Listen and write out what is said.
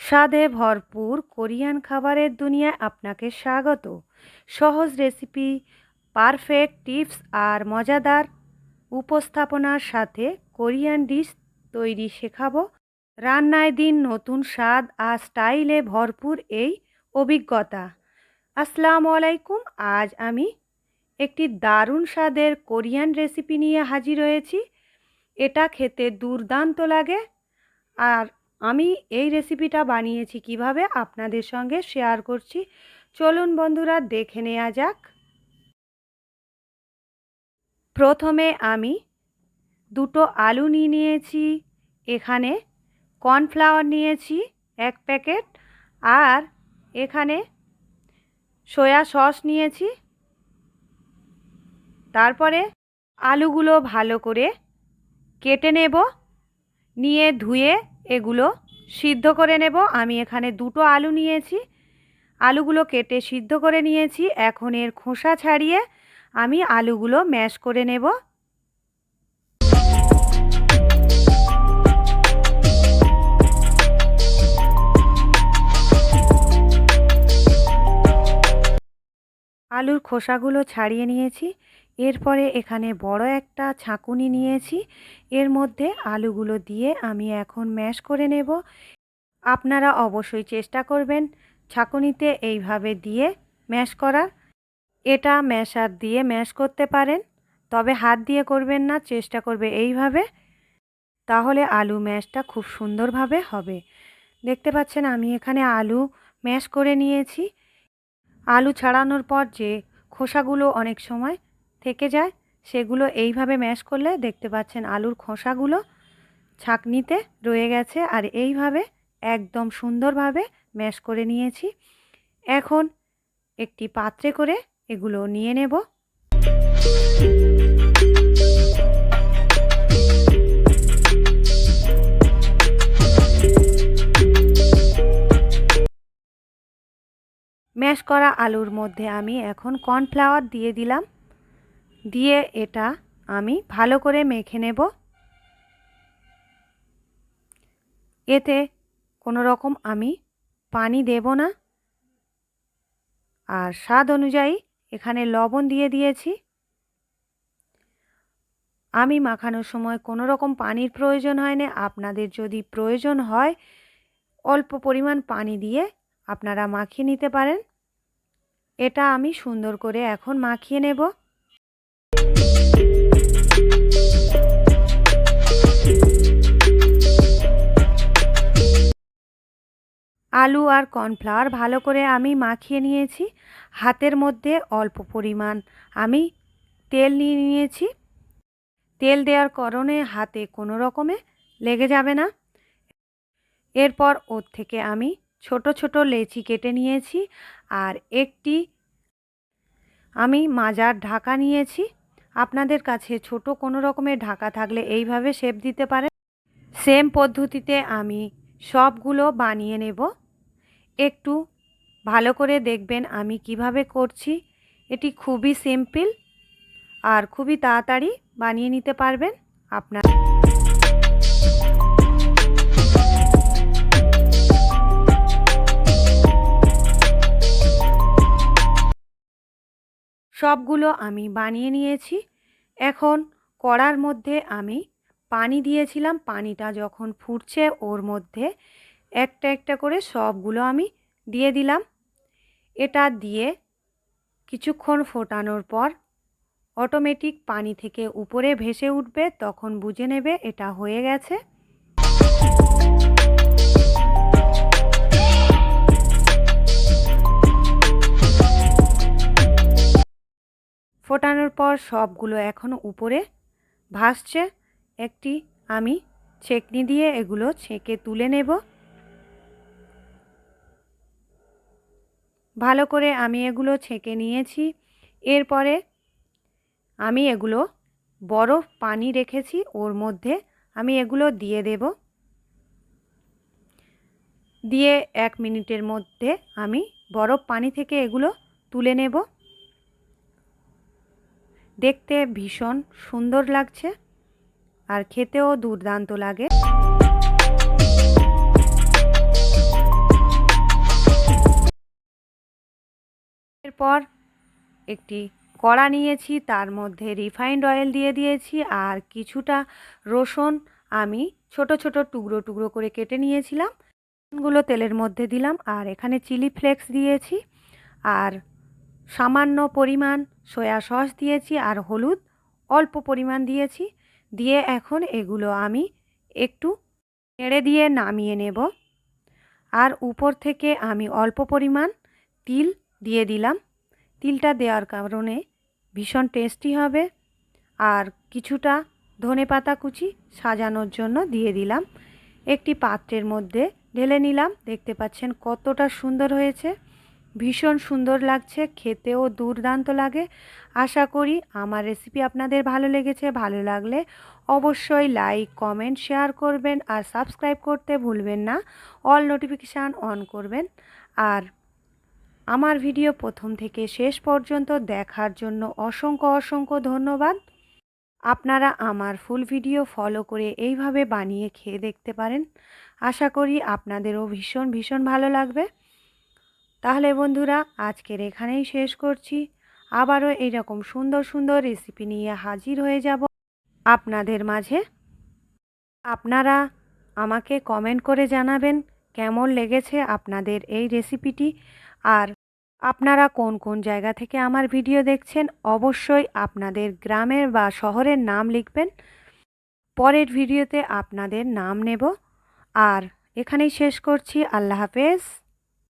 স্বাদে ভরপুর কোরিয়ান খাবারের দুনিয়ায় আপনাকে স্বাগত। সহজ রেসিপি, পারফেক্ট টিপস আর মজাদার উপস্থাপনার সাথে কোরিয়ান ডিশ তৈরি শেখাবো। রান্নায় দিন নতুন স্বাদ আর স্টাইলে ভরপুর এই অভিজ্ঞতা। আসসালামু আলাইকুম, আজ আমি একটি দারুণ স্বাদের কোরিয়ান রেসিপি নিয়ে হাজির হয়েছি। এটা খেতে দুর্দান্ত লাগে আর আমি এই রেসিপিটা বানিয়েছি কীভাবে আপনাদের সঙ্গে শেয়ার করছি। চলুন বন্ধুরা, দেখে নেওয়া যাক। প্রথমে আমি দুটো আলু নিয়ে নিয়েছি, এখানে কর্নফ্লাওয়ার নিয়েছি এক প্যাকেট, আর এখানে সয়া সস নিয়েছি। তারপরে আলুগুলো ভালো করে কেটে নেব, নিয়ে ধুয়ে এগুলো সিদ্ধ করে নেব। আমি এখানে দুটো আলু নিয়েছি। আলুগুলো কেটে সিদ্ধ করে নিয়েছি। এখন এর খোসা ছাড়িয়ে আমি আলুগুলো ম্যাশ করে নেব। আলুর খোসাগুলো ছাড়িয়ে নিয়েছি। এরপরে এখানে বড় একটা ছাঁকুনি নিয়েছি। এর মধ্যে আলুগুলো দিয়ে আমি এখন ম্যাশ করে নেব। আপনারা অবশ্যই চেষ্টা করবেন ছাঁকুনিতে এইভাবে দিয়ে ম্যাশ করার। এটা ম্যাশার দিয়ে ম্যাশ করতে পারেন, তবে হাত দিয়ে করবেন না, চেষ্টা করবে এইভাবে। তাহলে আলু ম্যাশটা খুব সুন্দরভাবে হবে। দেখতে পাচ্ছেন আমি এখানে আলু ম্যাশ করে নিয়েছি। আলু ছাড়ানোর পর যে খোসাগুলো অনেক সময় থেকে যায়, সেগুলো এইভাবে ম্যাশ করলে দেখতে পাচ্ছেন আলুর খোসাগুলো ছাকনিতে রয়ে গেছে আর এইভাবে একদম সুন্দরভাবে ম্যাশ করে নিয়েছি। এখন একটি পাত্রে করে এগুলো নিয়ে নেব। ম্যাশ করা আলুর মধ্যে আমি এখন কর্নফ্লাওয়ার দিয়ে দিলাম। দিয়ে এটা আমি ভালো করে মেখে নেব। এতে কোনো রকম আমি পানি দেব না। আর স্বাদ অনুযায়ী এখানে লবণ দিয়ে দিয়েছি। আমি মাখানোর সময় কোনো রকম পানির প্রয়োজন হয় না আপনাদের যদি প্রয়োজন হয়, অল্প পরিমাণ পানি দিয়ে আপনারা মাখিয়ে নিতে পারেন। এটা আমি সুন্দর করে এখন মাখিয়ে নেব। আলু আর কর্নফ্লাওয়ার ভালো করে আমি মাখিয়ে নিয়েছি। হাতের মধ্যে অল্প পরিমাণ আমি তেল নিয়ে নিয়েছি। তেল দেওয়ার কারণে হাতে কোনো রকমে লেগে যাবে না। এরপর ওর থেকে আমি ছোট ছোট লেচি কেটে নিয়েছি আর একটি আমি মাজার ঢাকা নিয়েছি। আপনাদের কাছে ছোট কোনো রকমের ঢাকা থাকলে এইভাবে শেপ দিতে পারেন। সেম পদ্ধতিতে আমি সবগুলো বানিয়ে নেব। একটু ভালো করে দেখবেন আমি কীভাবে করছি। এটি খুবই সিম্পল আর খুবই তাড়াতাড়ি বানিয়ে নিতে পারবেন আপনার সবগুলো আমি বানিয়ে নিয়েছি। এখন কড়ার মধ্যে আমি পানি দিয়েছিলাম। পানিটা যখন ফুটছে ওর মধ্যে একটা একটা করে সবগুলো আমি দিয়ে দিলাম। এটা দিয়ে কিছুক্ষণ ফোটানোর পর অটোমেটিক পানি থেকে উপরে ভেসে উঠবে, তখন বুঝে নেবে এটা হয়ে গেছে। ফোটানোর পর সবগুলো এখনও উপরে ভাসছে। একটি আমি ছেঁকনি দিয়ে এগুলো ছেঁকে তুলে নেব। ভালো করে আমি এগুলো ছেঁকে নিয়েছি। এরপরে আমি এগুলো বরফ পানি রেখেছি, ওর মধ্যে আমি এগুলো দিয়ে দেব। দিয়ে এক মিনিটের মধ্যে আমি বরফ পানি থেকে এগুলো তুলে নেব। দেখতে ভীষণ সুন্দর লাগছে আর খেতেও দুর্দান্ত লাগে। এরপর একটি কড়া নিয়েছি, তার মধ্যে রিফাইন্ড অয়েল দিয়ে দিয়েছি আর কিছুটা রসুন আমি ছোট ছোট টুকরো টুকরো করে কেটে নিয়েছিলাম। গুলো তেলের মধ্যে দিলাম আর এখানে চিলি ফ্লেক্স দিয়েছি আর সামান্য পরিমাণ সয়া সস দিয়েছি আর হলুদ অল্প পরিমাণ দিয়েছি। দিয়ে এখন এগুলো আমি একটু নেড়ে দিয়ে নামিয়ে নেব। আর উপর থেকে আমি অল্প পরিমাণ তিল দিয়ে দিলাম। তিলটা দেওয়ার কারণে ভীষণ টেস্টি হবে। আর কিছুটা ধনে পাতা কুচি সাজানোর জন্য দিয়ে দিলাম। একটি পাত্রের মধ্যে ঢেলে নিলাম। দেখতে পাচ্ছেন কতটা সুন্দর হয়েছে। ভীষণ সুন্দর লাগছে, খেতেও দুর্দান্ত লাগে। আশা করি আমার রেসিপি আপনাদের ভালো লেগেছে, ভালো লাগলে অবশ্যই লাইক কমেন্ট শেয়ার করবেন আর সাবস্ক্রাইব করতে ভুলবেন না। অল নোটিফিকেশান অন করবেন। আর আমার ভিডিও প্রথম থেকে শেষ পর্যন্ত দেখার জন্য অসংখ্য অসংখ্য ধন্যবাদ। আপনারা আমার ফুল ভিডিও ফলো করে এইভাবে বানিয়ে খেয়ে দেখতে পারেন। আশা করি আপনাদেরও ভীষণ ভীষণ ভালো লাগবে। তাহলে বন্ধুরা, আজকের এখানেই শেষ করছি। আবারও এইরকম সুন্দর সুন্দর রেসিপি নিয়ে হাজির হয়ে যাব আপনাদের মাঝে। আপনারা আমাকে কমেন্ট করে জানাবেন কেমন লেগেছে আপনাদের এই রেসিপিটি আর আপনারা কোন কোন জায়গা থেকে আমার ভিডিও দেখছেন অবশ্যই আপনাদের গ্রামের বা শহরের নাম লিখবেন। পরের ভিডিওতে আপনাদের নাম নেব। আর এখানেই শেষ করছি। আল্লাহ হাফেজ।